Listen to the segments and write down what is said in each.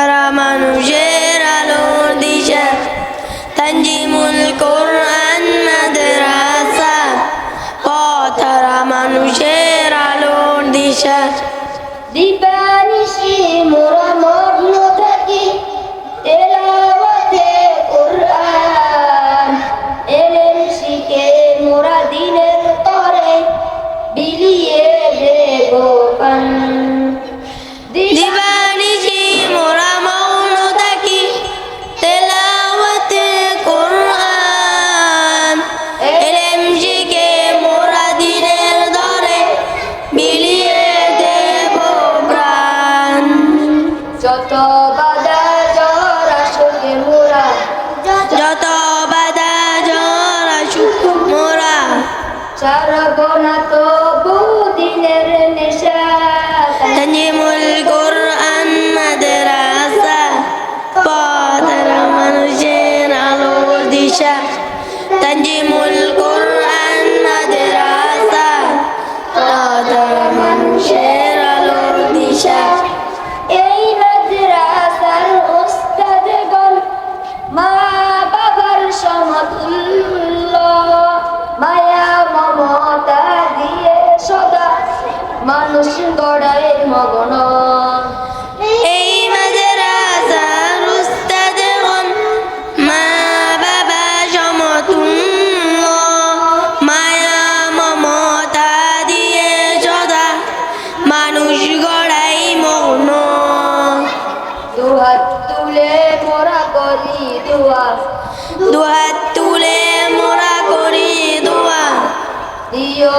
তারা মানুষের আলোর দিশা। তঞ্জিমুল কোরআন মাদ্রাসা পথরা মানুষের আলোর দিশা। যত বাধা জ্বর আসবে মোরা। যত বাধা জ্বর আসুক মোরা। ছাড়ব না তো বহুদিনের নেশা। তঞ্জিমুল কোরআন মাদ্রাসা পথরা মানুষের আলোর দিশা। মানুষ গড়ায় মগন। এই মাদ্রাসার উস্তাদগণ মা বাবা সমতুল্য। মায়া মমতা দিয়ে সদা মানুষ গড়াই মৌন দুহাত তুলে মোরা করি দোয়া। দুহাত তুলে মোরা করি দোয়া। দিও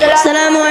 Salamu